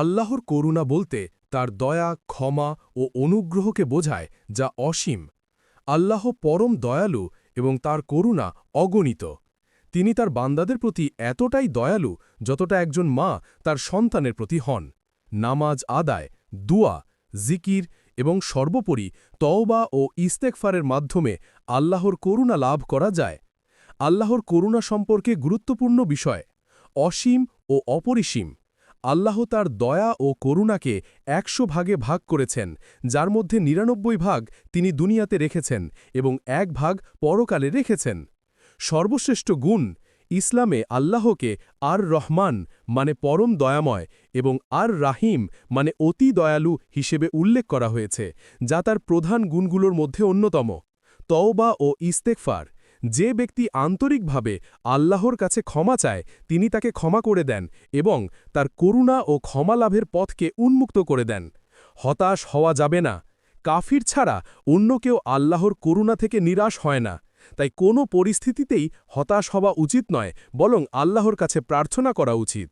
আল্লাহর করুণা বলতে তার দয়া, ক্ষমা ও অনুগ্রহকে বোঝায়, যা অসীম। আল্লাহ পরম দয়ালু এবং তার করুণা অগণিত। তিনি তার বান্দাদের প্রতি এতটাই দয়ালু যতটা একজন মা তার সন্তানের প্রতি হন। নামাজ আদায়, দুয়া, জিকির এবং সর্বোপরি তওবা ও ইস্তেকফারের মাধ্যমে আল্লাহর করুণা লাভ করা যায়। আল্লাহর করুণা সম্পর্কে গুরুত্বপূর্ণ বিষয়, অসীম ও অপরিসীম। আল্লাহ তার দয়া ও করুণাকে একশো ভাগে ভাগ করেছেন, যার মধ্যে নিরানব্বই ভাগ তিনি দুনিয়াতে রেখেছেন এবং এক ভাগ পরকালে রেখেছেন। সর্বশ্রেষ্ঠ গুণ, ইসলামে আল্লাহকে আর রহমান মানে পরম দয়াময় এবং আর রাহিম মানে অতি দয়ালু হিসেবে উল্লেখ করা হয়েছে, যা তার প্রধান গুণগুলোর মধ্যে অন্যতম। তওবা ও ইস্তেকফার যে ব্যক্তি আন্তরিকভাবে আল্লাহর কাছে ক্ষমা চায়, তিনি তাকে ক্ষমা করে দেন এবং তার করুণা ও ক্ষমা লাভের পথকে উন্মুক্ত করে দেন। হতাশ হওয়া যাবে না। কাফির ছাড়া অন্য কেউ আল্লাহর করুণা থেকে নিরাশ হয় না। তাই কোনো পরিস্থিতিতেই হতাশ হওয়া উচিত নয়, বরং আল্লাহর কাছে প্রার্থনা করা উচিত।